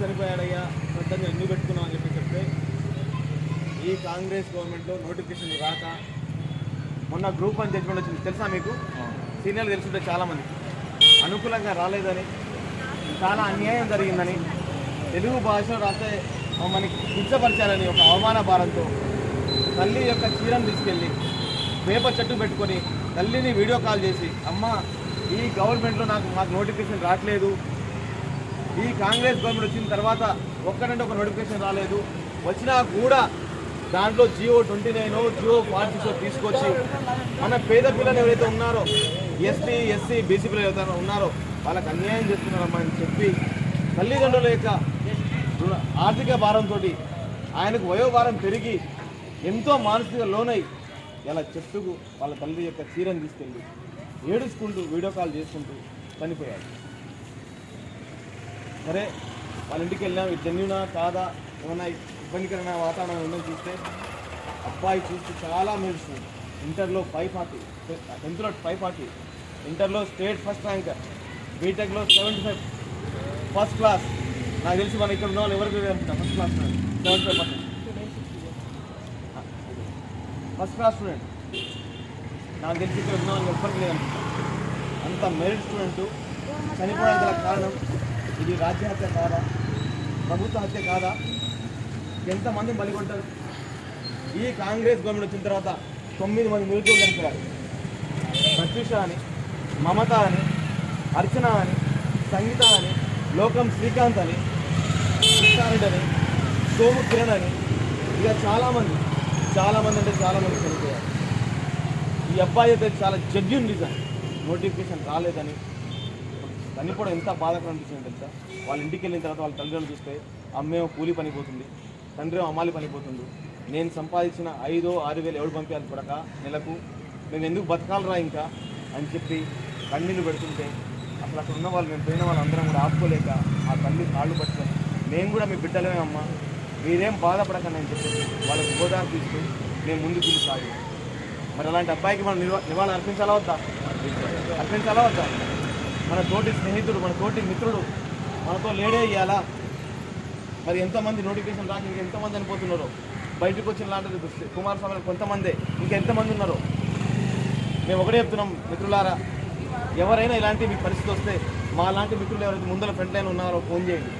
చనిపోయాడయ్యా సొంతంగా ఎందుకు పెట్టుకున్నాం అని చెప్పి చెప్తే ఈ కాంగ్రెస్ గవర్నమెంట్లో నోటిఫికేషన్ రాక మొన్న గ్రూప్ వన్ జడ్జిమెంట్ వచ్చింది. తెలుసా మీకు? సీనియర్లు తెలుసుంటే చాలామంది. అనుకూలంగా రాలేదని చాలా అన్యాయం జరిగిందని తెలుగు భాషలో రాస్తే మమ్మల్ని కించపరిచారని ఒక అవమాన భారంతో తల్లి యొక్క చీరను తీసుకెళ్ళి వేప చెట్టు పెట్టుకొని తల్లిని వీడియో కాల్ చేసి అమ్మ ఈ గవర్నమెంట్లో నాకు మాకు నోటిఫికేషన్ రావట్లేదు ఈ కాంగ్రెస్ గవర్నమెంట్ వచ్చిన తర్వాత ఒక్కడంటే ఒక నోటిఫికేషన్ రాలేదు. వచ్చినా కూడా దాంట్లో G O twenty nine G O forty తీసుకొచ్చి మన పేద పిల్లలు ఎవరైతే ఉన్నారో ఎస్టీ ఎస్సీ బీసీ పిల్లలు ఎవరైతే ఉన్నారో వాళ్ళకి అన్యాయం చేస్తున్నారమ్మా అని చెప్పి తల్లిదండ్రుల యొక్క ఆర్థిక భారంతో ఆయనకు వయోభారం పెరిగి ఎంతో మానసిక లోనై ఇలా చెట్టుకు వాళ్ళ తల్లి యొక్క చీరను తీసుకెళ్ళి ఏడుచుకుంటూ వీడియో కాల్ చేసుకుంటూ చనిపోయాడు సరే వాళ్ళ ఇంటికి వెళ్ళాం ఇది జెన్యునా కాదా ఏమన్నా ఇబ్బందికరమైన వాతావరణం ఉందని చూస్తే అబ్బాయి చూసి చాలా మెరుస్తుంది ఇంటర్లో ఫైవ్ ఫార్టీ టెన్త్లో ఫైవ్ ఫార్టీ ఇంటర్లో స్టేట్ ఫస్ట్ ర్యాంక్ బీటెక్లో సెవెంటీ ఫైవ్ ఫస్ట్ క్లాస్. నాకు తెలిసి మన ఇక్కడ ఉన్న వాళ్ళు ఎవరికి first class seventy five percent. First class student. నాకు తెలిసి ఇక్కడ ఉన్న వాళ్ళు ఎవరికి లేదనుకుంటా అంత మెరిట్ స్టూడెంట్ చనిపోవడానికి కారణం. ఇది రాజ్యహత్య కాదా? ప్రభుత్వ హత్య కాదా? ఎంతమంది బలిగొంటారు ఈ కాంగ్రెస్ గవర్నమెంట్ వచ్చిన తర్వాత తొమ్మిది మంది నిరుద్యోగులు చనిపోయారు. ప్రత్యూష అని మమత అని అర్చన అని సంగీత అని లోకం శ్రీకాంత్ అని కృష్ణారెడ్డి అని సోము కిరణ్ అని ఇక చాలామంది చాలామంది అంటే చాలామంది చనిపోయారు. ఈ అబ్బాయి అయితే చాలా జడ్జిన్ రీజన్ నోటిఫికేషన్ రాలేదని చనిపోవడం ఎంత బాధకరం అనిపిస్తుంది తెలుసా? వాళ్ళ ఇంటికి వెళ్ళిన తర్వాత వాళ్ళ తల్లిదండ్రులు చూస్తే అమ్మేమో కూలి పనిపోతుంది తండ్రి అమ్మాలి పనిపోతుంది నేను సంపాదించిన ఐదో ఆరు వేలు ఎవరు పంపించాలి కొడక? నెలకు. మేము ఎందుకు బతకాలరా ఇంకా? అని చెప్పి కన్నీళ్ళు పెడుతుంటే అసలు అక్కడ ఉన్న వాళ్ళు మేము పోయిన వాళ్ళందరం కూడా ఆపుకోలేక ఆ తల్లి కాళ్ళు పట్టుకొని మేము కూడా మీ బిడ్డలమే అమ్మ. మీరేం బాధపడకండి అని చెప్పి వాళ్ళకి హోదా తీసుకుని మేము ముందుకు సాగి. మరి అలాంటి అబ్బాయికి మనం నివా నివాళి అర్పించాలా వద్దా? అర్పించాలా వద్దా? మన తోటి స్నేహితుడు మన తోటి మిత్రుడు మనతో లేడే ఇవ్వాలా మరి ఎంతమంది నోటిఫికేషన్ రాక ఇంకా ఎంతమంది అనిపోతున్నారు? బయటకు వచ్చిన లాంటిది కుమారస్వామి కొంతమందే. ఇంకా ఎంతమంది ఉన్నారో? మేము ఒకటే చెప్తున్నాం మిత్రులారా ఎవరైనా ఇలాంటి మీకు పరిస్థితి వస్తే మా లాంటి మిత్రులు ఎవరైతే ముందర ఫ్రంట్ లైన్ ఉన్నారో ఫోన్ చేయండి.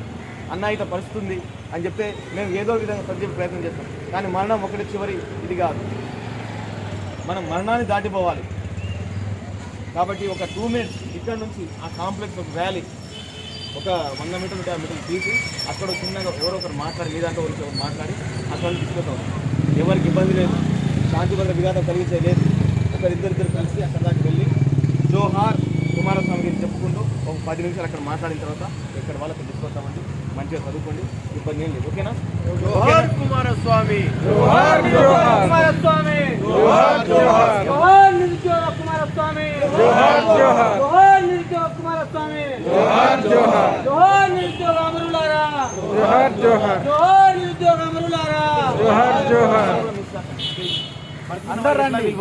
అన్న ఇట్లా పరిస్థితి ఉంది అని చెప్తే మేము ఏదో విధంగా సరిచేసే ప్రయత్నం చేస్తాం. కానీ మరణం ఒకటి చివరి ఇది కాదు. మనం మరణాన్ని దాటిపోవాలి. కాబట్టి ఒక టూ మినిట్స్ ఇక్కడ నుంచి ఆ కాంప్లెక్స్ ఒక వ్యాలీ ఒక వంద మీటర్లు యాభై మీటర్లు తీసి అక్కడ చిన్నగా ఎవరో ఒకరు మాట్లాడి మీ దాంట్లో ఒకరికి ఒకరు మాట్లాడి అక్కడ తీసుకొస్తాం. ఎవరికి ఇబ్బంది లేదు. శాంతి భద్ర విఘాతం కలిగించే లేదు. ఒకరిద్దరిద్దరు కలిసి అక్కడ దాకా వెళ్ళి జోహార్ కుమారస్వామి గారికి చెప్పుకుంటూ ఒక పది నిమిషాలు అక్కడ మాట్లాడిన తర్వాత ఇక్కడ వాళ్ళకి తీసుకొస్తామండి. మంచిగా చదువుకోండి. ఇబ్బంది ఏం లేదు. ఓకేనా? జోహార్ కుమారస్వామి. జోహార్ కుమారస్వామి. జోహార్ జోహార్. జోహార్ నిరుద్యోగ కుమారస్వామి. జోహార్. జోహార్ జోహార్ నిరుద్యోగ కుమారస్వామి జోహార్ జోహార్ జోహార్ నిరుద్యోగ అమరులారా జోహార్ జోహార్. జోహార్ నిరుద్యోగ జోహార్. అందరూ రండి.